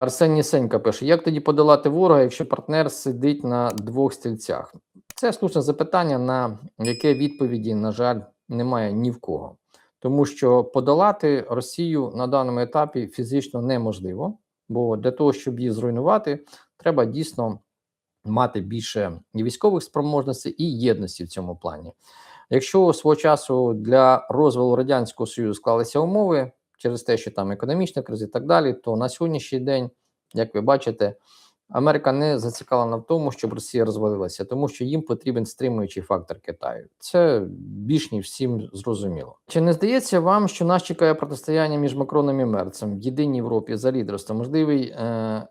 Арсеній Сенька пише: як тоді подолати ворога, якщо партнер сидить на двох стільцях? Це слушне запитання, на яке відповіді, на жаль, немає ні в кого, тому що подолати Росію на даному етапі фізично неможливо, бо для того, щоб її зруйнувати, треба дійсно мати більше військових спроможностей і єдності в цьому плані. Якщо свого часу для розвалу радянського союзу склалися умови через те, що там економічна криза і так далі, то на сьогоднішній день, як ви бачите, Америка не зацікавлена в тому, щоб Росія розвалилася, тому що їм потрібен стримуючий фактор Китаю. Це більш ніж всім зрозуміло. Чи не здається вам, що нас чекає протистояння між Макроном і Мерцем в єдиній Європі за лідерство? Можливий е-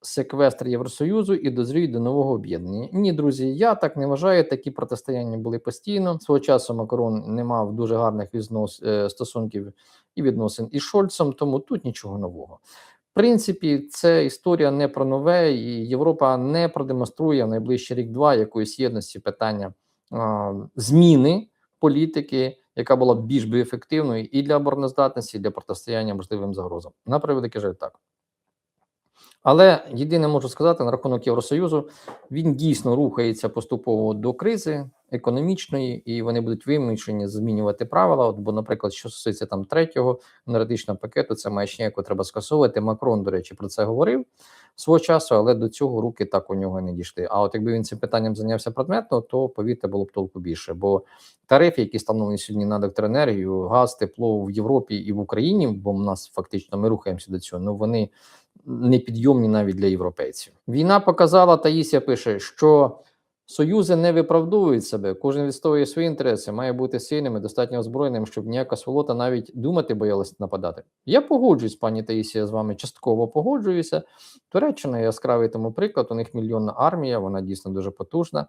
секвестр Євросоюзу і дозріють до нового об'єднання. Ні, друзі, я так не вважаю. Такі протистояння були постійно. Свого часу Макрон не мав дуже гарних віднос е, стосунків і відносин із Шольцем, тому тут нічого нового. В принципі, це історія не про нове, і Європа не продемонструє в найближчий рік-два якоїсь єдності питання а, зміни політики, яка була більш би ефективною і для обороноздатності, і для протистояння можливим загрозам. На превеликий жаль, так. Але єдине можу сказати на рахунок Євросоюзу, він дійсно рухається поступово до кризи економічної, і вони будуть вимушені змінювати правила. От, бо, наприклад, що стосується там третього енергетичного пакету, це маячня, яку треба скасовувати. Макрон, до речі, про це говорив свого часу, але до цього руки так у нього не дійшли. А от якби він цим питанням зайнявся предметно, то повірте, було б толку більше. Бо тарифи, які встановлені сьогодні на електроенергію, газ, тепло в Європі і в Україні, бо в нас фактично ми рухаємося до цього. Ну вони непідйомні навіть для європейців. Війна показала, Таїсія пише, що союзи не виправдовують себе, кожен відстоює свої інтереси, має бути сильним і достатньо озброєним, щоб ніяка сволота навіть думати боялась нападати. Я погоджуюсь, пані Таїсія, з вами частково погоджуюся. Туреччина яскравий тому приклад. У них мільйонна армія, вона дійсно дуже потужна.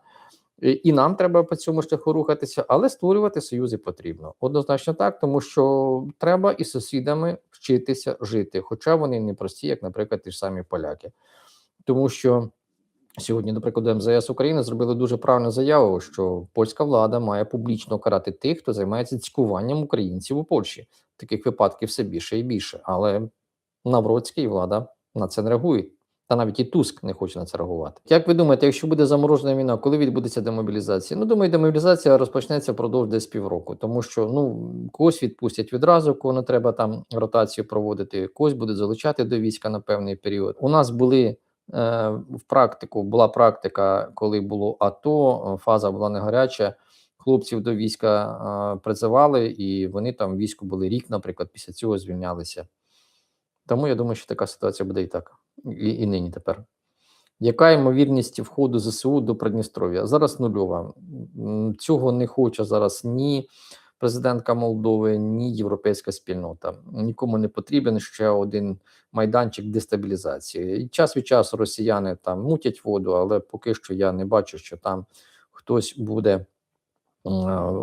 І нам треба по цьому шляху рухатися, але створювати союзи потрібно. Однозначно так, тому що треба і сусідами вчитися жити, хоча вони не прості, як, наприклад, ті ж самі поляки, тому що сьогодні, наприклад, МЗС України зробили дуже правильну заяву, що польська влада має публічно карати тих, хто займається цькуванням українців у Польщі. Таких випадків все більше і більше. Але Навроцький влада на це не реагує. Та навіть і Туск не хоче на це реагувати. Як ви думаєте, якщо буде заморожена війна, коли відбудеться демобілізація? Ну, думаю, демобілізація розпочнеться впродовж десь півроку, тому що ну когось відпустять відразу, кого не треба там ротацію проводити, когось буде залучати до війська на певний період. У нас були е, в практику, була практика, коли було АТО, фаза була не гаряча. Хлопців до війська е, призивали, і вони там війську були рік, наприклад, після цього звільнялися. Тому я думаю, що така ситуація буде і так, і, і нині тепер. Яка ймовірність входу ЗСУ до Придністров'я? Зараз нульова. Цього не хоче зараз ні президентка Молдови, ні європейська спільнота. Нікому не потрібен ще один майданчик дестабілізації. І час від часу росіяни там мутять воду, але поки що я не бачу, що там хтось буде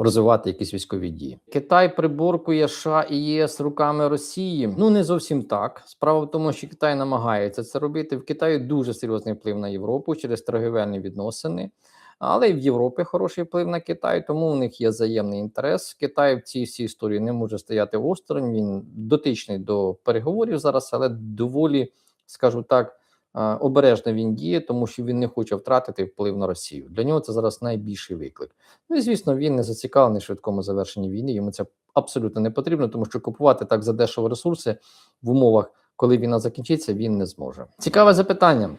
розвивати якісь військові дії. Китай приборкує США і ЄС руками Росії. Ну не зовсім так. Справа в тому, що Китай намагається це робити. В Китаї дуже серйозний вплив на Європу через торгівельні відносини. Але і в Європі хороший вплив на Китай, тому у них є взаємний інтерес. Китай в цій всій історії не може стояти осторонь. Він дотичний до переговорів зараз, але доволі, скажу так, обережно він діє, тому що він не хоче втратити вплив на Росію. Для нього це зараз найбільший виклик. Ну і звісно, він не зацікавлений швидкому завершенні війни. Йому це абсолютно не потрібно, тому що купувати так за дешево ресурси в умовах, коли війна закінчиться, він не зможе. Цікаве запитання.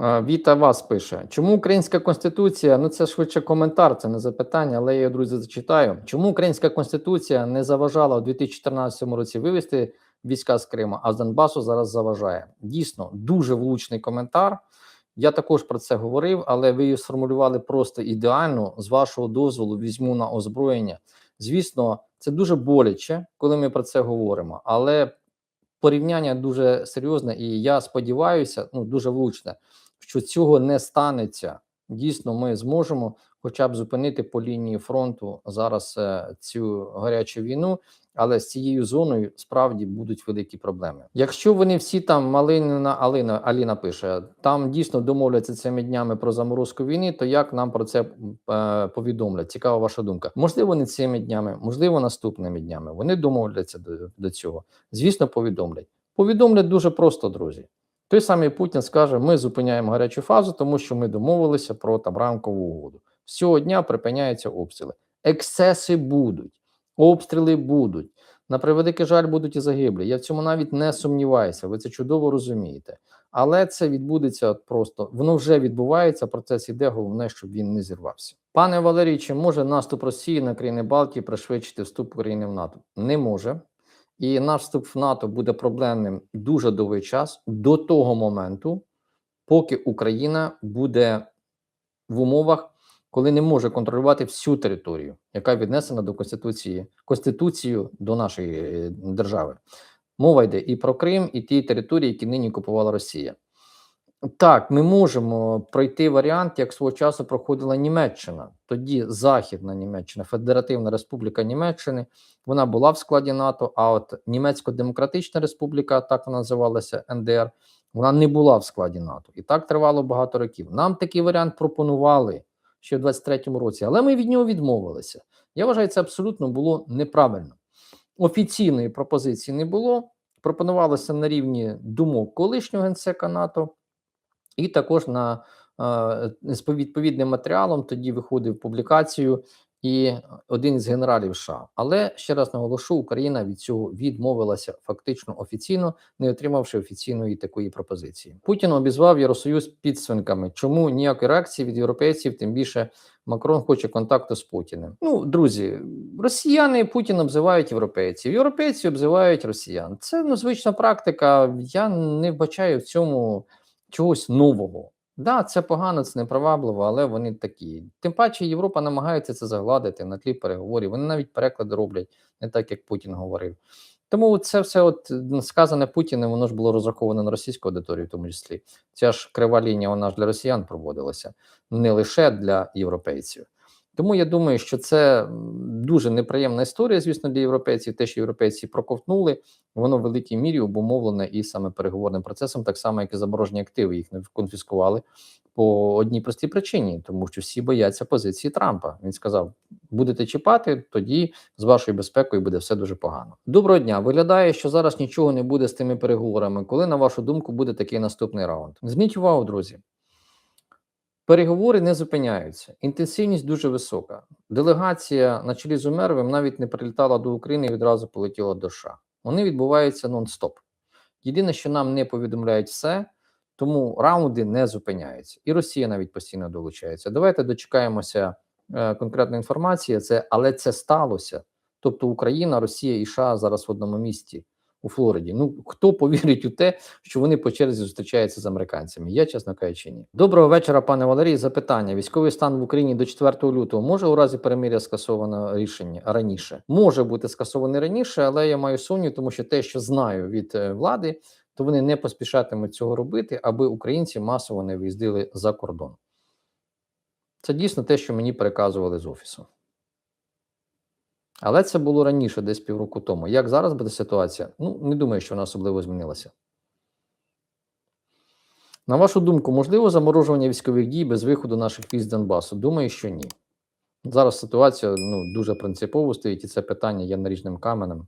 Віта вас пише, чому українська конституція? Ну це швидше коментар, це не запитання, але я друзі зачитаю. Чому українська конституція не заважала у 2014 році вивести війська з Криму, а з Донбасу зараз заважає. Дійсно, дуже влучний коментар. Я також про це говорив, але ви її сформулювали просто ідеально. З вашого дозволу візьму на озброєння. Звісно, це дуже боляче, коли ми про це говоримо. Але порівняння дуже серйозне, і я сподіваюся, ну дуже влучне, що цього не станеться. Дійсно, ми зможемо, хоча б зупинити по лінії фронту зараз е, цю гарячу війну але з цією зоною справді будуть великі проблеми. Якщо вони всі там Малинина Алина Аліна пише, там дійсно домовляться цими днями про заморозку війни, то як нам про це е, повідомлять? Цікава ваша думка. Можливо, не цими днями, можливо, наступними днями. Вони домовляться до, до цього. Звісно, повідомлять. Повідомлять дуже просто, друзі. Той самий Путін скаже: ми зупиняємо гарячу фазу, тому що ми домовилися про там рамкову угоду. З цього дня припиняються обстріли. Ексцеси будуть, обстріли будуть. На превеликий жаль, будуть і загиблі. Я в цьому навіть не сумніваюся. Ви це чудово розумієте. Але це відбудеться просто. Воно вже відбувається. Процес іде. Головне, щоб він не зірвався. Пане Валерій, чи може наступ Росії на країни Балтії пришвидшити вступ України в НАТО? Не може. І наш вступ в НАТО буде проблемним дуже довгий час до того моменту, поки Україна буде в умовах, коли не може контролювати всю територію, яка віднесена до Конституції Конституцією до нашої е, держави. Мова йде і про Крим, і ті території, які нині купувала Росія. Так, ми можемо пройти варіант, як свого часу проходила Німеччина. Тоді Західна Німеччина, Федеративна Республіка Німеччини, вона була в складі НАТО. А от Німецько-Демократична Республіка, так вона називалася НДР, вона не була в складі НАТО. І так тривало багато років. Нам такий варіант пропонували ще в 23-му році, але ми від нього відмовилися. Я вважаю, це абсолютно було неправильно. Офіційної пропозиції не було. Пропонувалося на рівні думок колишнього генсека НАТО. І також на е, з відповідним матеріалом тоді виходив публікацію і один із генералів США. Але ще раз наголошу, Україна від цього відмовилася фактично офіційно, не отримавши офіційної такої пропозиції. Путін обізвав Євросоюз підсвинками. Чому ніякої реакції від європейців? Тим більше Макрон хоче контакту з Путіним. Ну, друзі, росіяни Путін обзивають європейців, європейці обзивають росіян. Це ну звична практика. Я не вбачаю в цьому чогось нового. Да, це погано, це непривабливо, але вони такі. Тим паче, Європа намагається це загладити на тлі переговорів. Вони навіть переклади роблять не так, як Путін говорив. Тому це все, от сказане Путіним, воно ж було розраховане на російську аудиторію, в тому числі. Ця ж крива лінія, вона ж для росіян проводилася, не лише для європейців. Тому я думаю, що це дуже неприємна історія, звісно, для європейців. Те, що європейці проковтнули, воно в великій мірі обумовлене і саме переговорним процесом, так само, як і заморожені активи, їх не конфіскували по одній простій причині, тому що всі бояться позиції Трампа. Він сказав: будете чіпати, тоді з вашою безпекою буде все дуже погано. Доброго дня. Виглядає, що зараз нічого не буде з тими переговорами. Коли на вашу думку буде такий наступний раунд? Зміть увагу, друзі. Переговори не зупиняються. Інтенсивність дуже висока. Делегація на чолі з Умеровим навіть не прилітала до України і відразу полетіла до США. Вони відбуваються нон-стоп. Єдине, що нам не повідомляють все, тому раунди не зупиняються. І Росія навіть постійно долучається. Давайте дочекаємося е, конкретної інформації. Це але це сталося. Тобто Україна, Росія і США зараз в одному місті у Флориді. Ну хто повірить у те, що вони по черзі зустрічаються з американцями? Я чесно кажучи, ні. Доброго вечора, пане Валерій. Запитання: військовий стан в Україні до 4 лютого може у разі перемиря скасовано рішення раніше? Може бути скасований раніше, але я маю сумнів, тому що те, що знаю від е, влади, то вони не поспішатимуть цього робити, аби українці масово не виїздили за кордон. Це дійсно те, що мені переказували з офісу. Але це було раніше, десь півроку тому. Як зараз буде ситуація? Ну, не думаю, що вона особливо змінилася. На вашу думку, можливо заморожування військових дій без виходу наших військ з Донбасу? Думаю, що ні. Зараз ситуація ну, дуже принципово стоїть, і це питання є наріжним каменем.